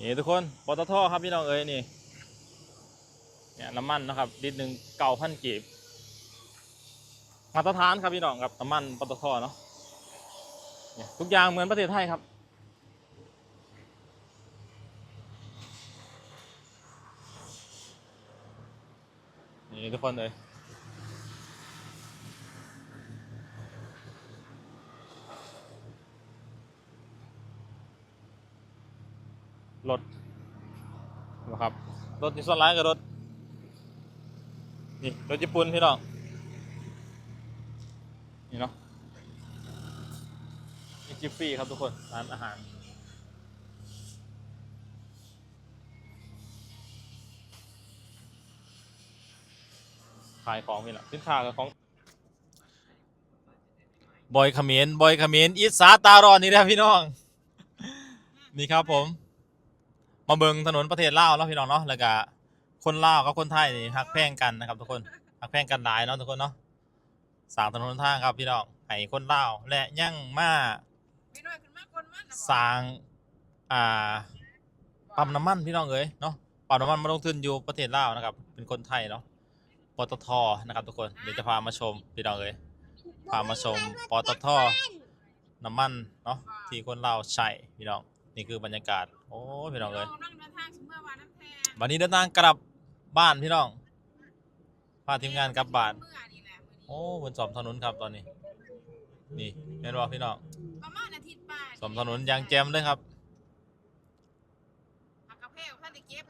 นี่ทุกคนปตทครับพี่น้องเอ้ยนี่เนี่ยน้ำมันนะครับลิตรหนึ่งเก้าพันกีบมาตรฐานครับพี่น้องครับน้ำมันปตทเนาะเนี่ยทุกอย่างเหมือนประเทศไทยครับนี่ทุกคนเลย รถนะครับรถที่ส่วนร้ายกับรถนี่รถญี่ปุ่นพี่น้องนี่เนาะนี่จิฟฟี่ครับทุกคนร้านอาหารขายของนี่แหละสินค้ากับของบอยเขมรบอยเขมรอิสาตารอนนี่นะพี่น้อง นี่ครับผม มาเบิงถนนประเทศลาวเนาะพี่น้องเนาะแล้วก็คนลาวกับคนไทยนี่ฮักแพงกันนะครับทุกคนฮักแพงกันหลายเนาะทุกคนเนาะสร้างถนนทางครับพี่น้องให้คนลาวและยังมาพี่น้อยขึ้นมาคนมันน่ะบ่สร้างอ่าปั๊มน้ำมันพี่น้องเอ้ยเนาะปั๊มน้ำมันมาลงทุนอยู่ประเทศลาวนะครับ เป็นคนไทยเนาะปตทนะครับทุกคนเดี๋ยวจะพามาชมพี่น้องเอ้ยพามาชมปตทน้ำมันเนาะที่คนลาวใช้พี่น้อง นี่คือบรรยากาศ โอ้ยพี่น้องเอ้ยกำลังเดินทางถึงเมื่อวานน้ำแพงวันนี้เดินทางกลับบ้านพี่น้อง พาทีมงานกลับบ้าน เมื่อนี่แหละมื้อนี้โอ้บนสอมถนนครับตอนนี้ นี่เห็นบ่พี่น้องประมาณอาทิตย์ป้าสอมถนนยางแจมเลยครับ ผักกระเพราท่านได้เก็บ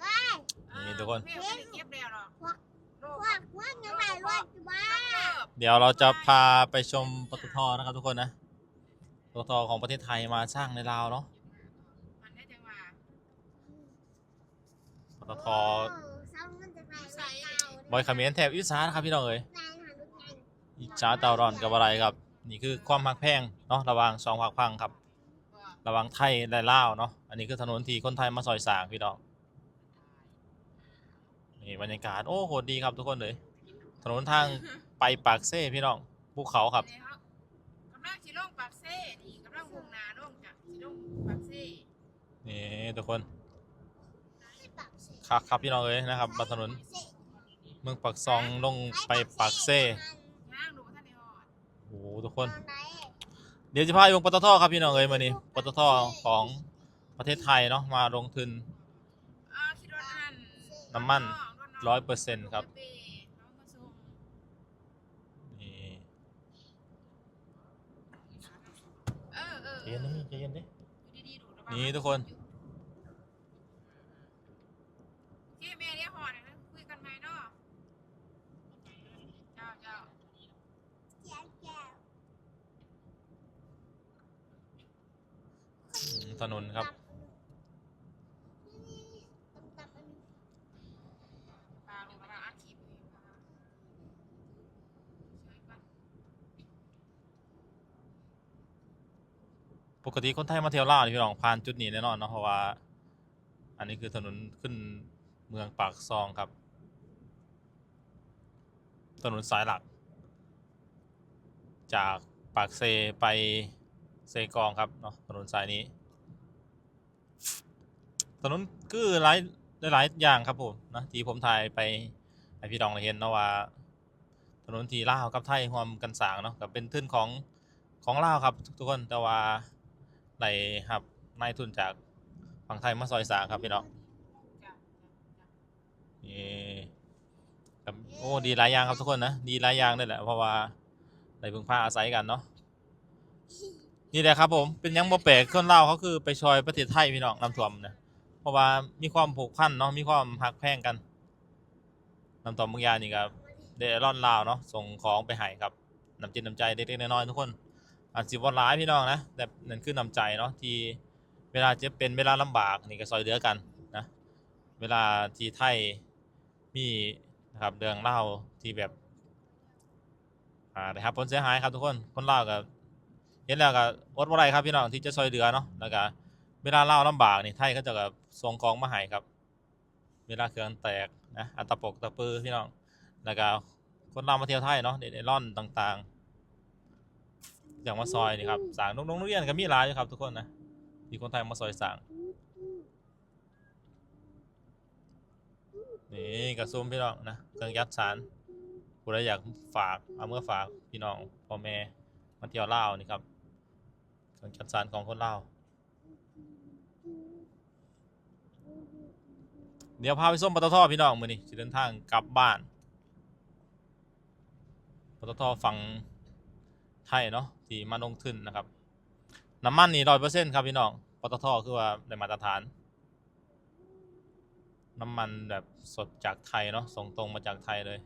นี่ทุกคน ผักกระเพราท่านได้เก็บแล้วหรอกโลกว่าว่ายังไงรถว่าเดี๋ยวเราจะพาไปชมปตทนะครับทุกคนนะปตทของประเทศไทยมาสร้างในลาวเนาะ มันได้จังว่า ป ตทซ้ำมันจะไปใส่บอยเขมรแถบอีสานครับพี่น้องเอ้ยอีสานเตารอนกับอะไรครับ นี่คือความหักแพงเนาะระหว่างสองภาคพังครับ ระหว่างไทยและลาวเนาะอันนี้คือถนนที่คนไทยมาซอยสร้างพี่น้องนี่บรรยากาศโอ้โหดีครับทุกคนเลยถนนทางไปปากเซ่พี่น้องภูเขาครับนี่ครับกำลังสิลงปากเซ่นี่กำลังวงนาลงจากสิลงปากเซ่นี่ทุกคน ครับครับพี่น้องเอ้ยนะครับบนถนนเมืองปากซองลงไปปากเซ่ย่างดูว่าท่านได้ฮอดโอ้โหทุกคน เดี๋ยวจะพาไปวงปตทครับพี่น้องเอ้ยมานี่ปตทของประเทศไทยเนาะมาลงทุนอ่าคิดว่าอันน้ำมันรถ100%ครับน้องมาส่งนี่เออเออใจเย็นนะใจเย็นดิดูดีๆดูระวังนี่ทุกคน โอเคแม่เรียกฮอดเลยนะคุยกันไหมเนาะเจ้าเจ้า อืม ถนนครับ ปลาลงกำลังอัดคลิปอยู่ปลาช่วยกันปกติคนไทยมาเที่ยวลาวนี่พี่น้องผ่านจุดนี้แน่นอนเนาะเพราะว่า อันนี้คือถนนขึ้นเมืองปากซองครับ ถนนสายหลัก จากปากเซไปเซกองครับเนาะถนนสายนี้ นนคือหลายหลายอย่างครับผมนะที่ผมถ่ายไปให้พี่น้องเห็นเนาะว่า ถนนที่ลาวกับไทยรวมกันสางเนาะกับเป็นทุนของของลาวครับ ทุกคนแต่ว่าไหลครับนายทุนจากฝั่งไทยมาซอยสางครับพี่น้องนี่ครับโอ้ดีหลายอย่างครับทุกคนนะดีหลายอย่างเลยแหละเพราะว่าได้พึ่งพาอาศัยกันเนาะนี่แหละครับผมเป็นยังบ่แปลกคนลาวเขาคือไปชอยประเทศไทยพี่น้องน้ำท่วมนะ ราะว่ามีความผูกพันเนาะมีความหักแพงกันน้ำท่วมบางอย่างนี่ครับเดร่อนลาวเนาะส่งของไปให้ครับน้ำจิตน้ำใจเล็กๆน้อยๆทุกคนอาจสิบ่หลายพี่น้องนะแต่นั่นคือน้ำใจเนาะที่เวลาจะเป็นเวลาลำบากนี่ก็ซอยเหลือกันนะเวลาที่ไทยมีนะครับเรื่องเล่าที่แบบอ่าได้รับผลเสียหายครับทุกคนคนเล่ากับเห็นแล้วก็อดบ่ได้ครับพี่น้องที่จะช่วยเหลือเนาะแล้วก็เวลาเล่าวลำบากนี่ไทยก็จะกับ ส่งของมาให้ครับ เวลาเครื่องแตกนะอัตปกตะปือพี่น้องแล้วก็คนลามาเที่ยวไทยเนาะเด็ดร่อนต่างๆ อย่างมาซอยนี่ครับสั่งน้องนักเรียนก็มีหลายอยู่ครับทุกคนนะที่คนไทยมาซอยสั่งนี่กระซุมพี่น้องนะเครื่องยัดสารผู้ใดอยากฝากเอาเมื่อฝากพี่น้องพ่อแม่มาเที่ยวเลานี่ครับเครื่องยัดสารของคนเลา เดี๋ยวพาไปส้มปตทพี่น้องมือนี่จะเดินทางกลับบ้านปตทฝั่งไทยเนาะที่มาลงทุนนะครับ น้ำมันนี่ร้อยเปอร์เซ็นต์ครับพี่น้องปตทคือว่าได้มาตรฐาน น้ำมันแบบสดจากไทยเนาะส่งตรงมาจากไทยเลย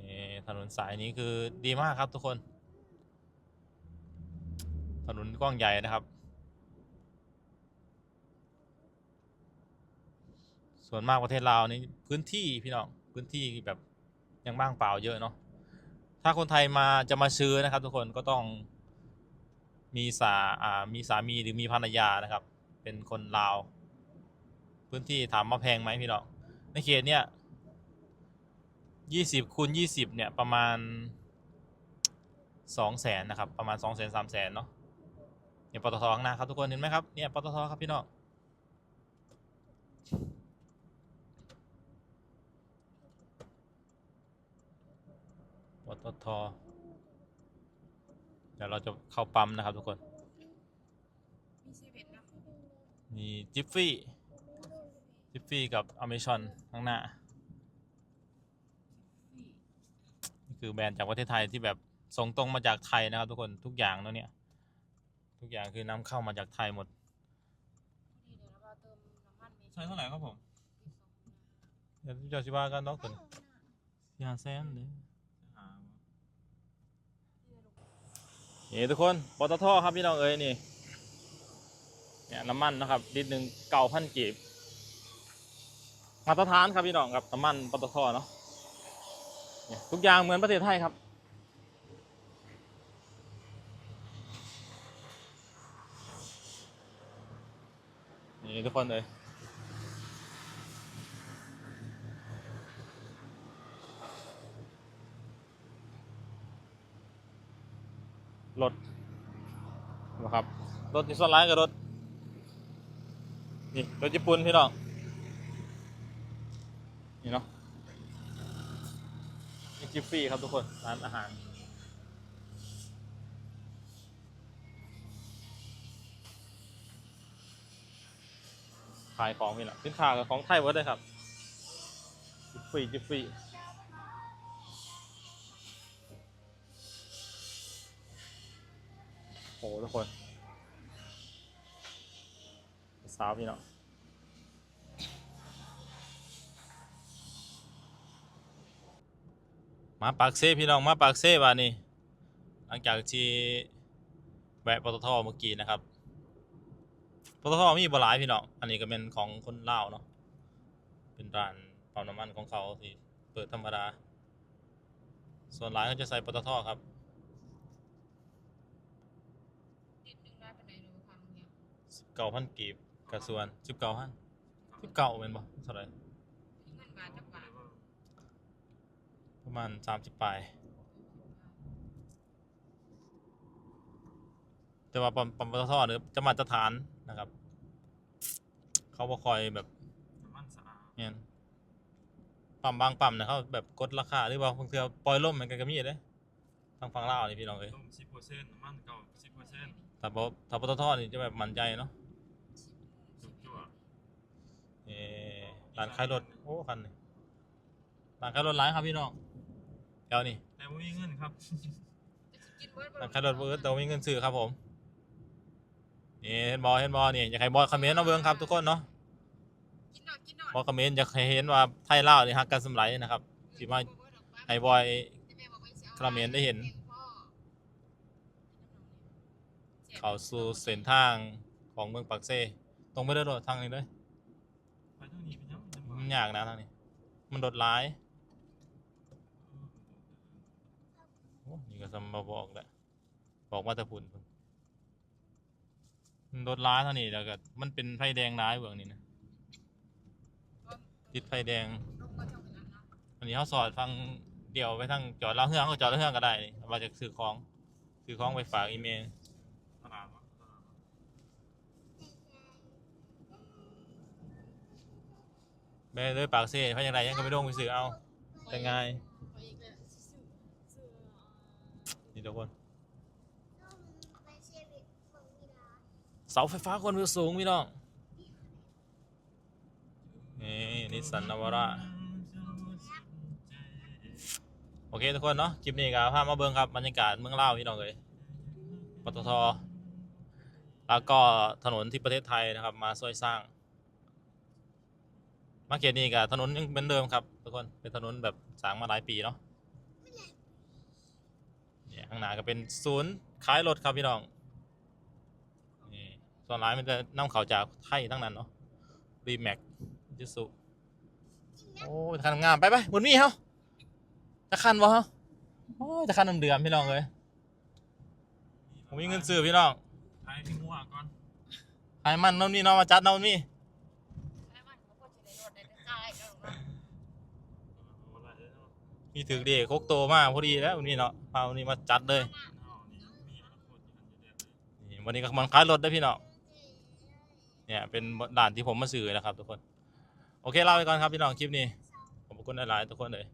นี่ถนนสายนี้คือดีมากครับทุกคน ถนนกว้างใหญ่นะครับ ส่วนมากประเทศลาวนี่พื้นที่พี่น้องพื้นที่แบบยังบ้างเปล่าเยอะเนาะถ้าคนไทยมาจะมาซื้อนะครับ ทุกคนก็ต้องมีสาอ่ามีสามีหรือมีภรรยานะครับ เป็นคนลาว พื้นที่ถามมาแพงไหมพี่น้องในเขตเนี้ยยี่สิบคูณยี่สิบเนี่ยประมาณสองแสนนะครับ ประมาณสองแสนสามแสนเนาะเนี่ยปตทข้างหน้าครับทุกคนเห็นไหมครับเนี่ยปตทครับพี่น้อง ตทเดี๋ยวเราจะเข้าปั๊มนะครับทุกคน มีเซเว่นนะมีจิฟฟี่ จิฟฟี่กับอเมซอนข้างหน้า นี่คือแบรนด์จากประเทศไทยที่แบบส่งตรงมาจากไทยนะครับทุกคนทุกอย่างเนาะเนี่ย ทุกอย่างคือนำเข้ามาจากไทยหมดพอดีเดี๋ยวเราเติมน้ำมันเมใช่เท่าไหร่ครับผมเดี๋ยวเจอชิบากันเนาะคนยาแซนเลย นี่ทุกคนปตทครับพี่น้องเอ้ยนี่เนี่ยน้ำมันนะครับลิตรหนึ่งเก้าพันกีบมาตรฐานครับพี่น้องครับน้ำมันปตทเนาะเนี่ยทุกอย่างเหมือนประเทศไทยครับนี่ทุกคนเลย รถนะครับรถที่ส่วนร้ายกับรถนี่รถญี่ปุ่นพี่น้องนี่เนาะนี่จิฟฟี่ครับทุกคนร้านอาหารขายของนี่แหละสินค้ากับของไทยหมดเลยครับจิฟฟี่จิฟฟี่ โอ้ทุกคนสาวพี่เนาะมาปากเซ่พี่น้องมาปากเซ่บานี่หลังจากที่แวะปตทเมื่อกี้นะครับปตทมีบหลายพี่น้องอันนี้ก็เป็นของคนลาวเนาะเป็นร้านปั๊มน้ำมันของเขาที่เปิดธรรมดา ส่วนหลายก็จะใส่ปตทครับ นิดนึงได้เป็นไหนดูพันเนี่ย เก้าพันกีบกับส่วนสิบเก้าพันสิบเก้าเป็นบ่เท่าไหร่เงินบาทจักบาทประมาณสามสิบปลายแต่ว่าปั๊มปั๊มปตทเนี่ยจะมาตรฐานนะครับ เขาบ่คอยแบบน้ำมันสะอาดเนี่ยปั๊มบางปั๊มนะเขาแบบกดราคาหรือว่าบางทีปล่อยล่มเหมือนกันก็มีเลยทางฝั่งลาวนี่พี่น้องเอ้ยต้มสิบเปอร์เซ็นต์น้ำมันเก่าสิบเปอร์เซ็นต์ถ้าปถ้าปตทนี่จะแบบมั่นใจเนาะจุกจั่ว เออร้านขายรถโอ้คันนี้ร้านขายรถหลายครับพี่น้องเดี๋ยวนี่แต่ว่ามีเงินครับกินเบิร์ดร้านขายรถเบิร์ดแต่ว่ามีเงินซื้อครับผมนี่เห็นบอเห็นบอนี่อยากให้บอคอมเมนต์เนาะเบิ้งครับทุกคนเนาะกินหน่อยกินหน่อยบอคอมเมนต์อยากให้เห็นว่าไทยลาวนี่ฮักกันสำไรนะครับสิมาให้บอยคอมเมนต์ได้เห็น เข้าสู่เส้นทางของเมืองปักเซตรงไปเรื่อยๆทางนี้เลยไปทางนี้ เป็นยังไงมันยากนะทางนี้ มันรถร้ายโอ้นี่ก็สมบบอกแหละบอกว่าแต่พุ่นมันรถร้ายเท่านี้แล้วก็มันเป็นไฟแดงร้ายเบื้องนี้นะติดไฟแดง อันนี้เขาสอดฟังเดี่ยวไปทางจอดเล่าเฮืองก็จอดเล่าเฮืองก็ได้นี่ว่าจะซื้อของซื้อของไปฝากอีเมล ตลาดวะตลาดวะ แม่เลยปากเซ่เพราะยังไงยังก็ไม่ต้องไปซื้อเอา แต่ง่ายไปอีกแล้วซื้อซื้อนี่ทุกคนเชียร์บิของกีฬาเสาไฟฟ้าคนวิวสูงพี่น้องนี่นิสสันนาวาร่าโอเคทุกคนเนาะคลิปนี้ก็พามาเบิ่งครับบรรยากาศเมืองลาวพี่น้องเลยปตทแล้วก็ถนนที่ประเทศไทยนะครับ มาช่วยสร้าง มาเขตนี้กับถนนยังเหมือนเดิมครับทุกคนเป็นถนนแบบสร้างมาหลายปีเนาะเนี่ยข้างหน้าก็เป็นศูนย์ขายรถครับพี่น้องนี่ส่วนร้ายมันจะนำเขาจากไทยทั้งนั้นเนาะรีแม็กจิสุโอ้ยคันงามไปไปบนมีเฮาจะคันบ่เฮาโอ้ยจะคันเดือมๆพี่น้องเลยผมมีเงินซื้อพี่น้องไทยพี่งัวก่อนขายมันน้ำนี่เนาะมาจัดน้ำนี่ มีถือเด็กโคกโตมากพอดีแล้ววันนี้เนาะเอาวันนี้มาจัดเลยนี่วันนี้ก็มันขายรถได้พี่เนาะเนี่ยเป็นด่านที่ผมมาซื้อนะครับทุกคน โอเคเล่าไปก่อนครับพี่น้องคลิปนี้ขอบคุณหลายๆทุกคนเลย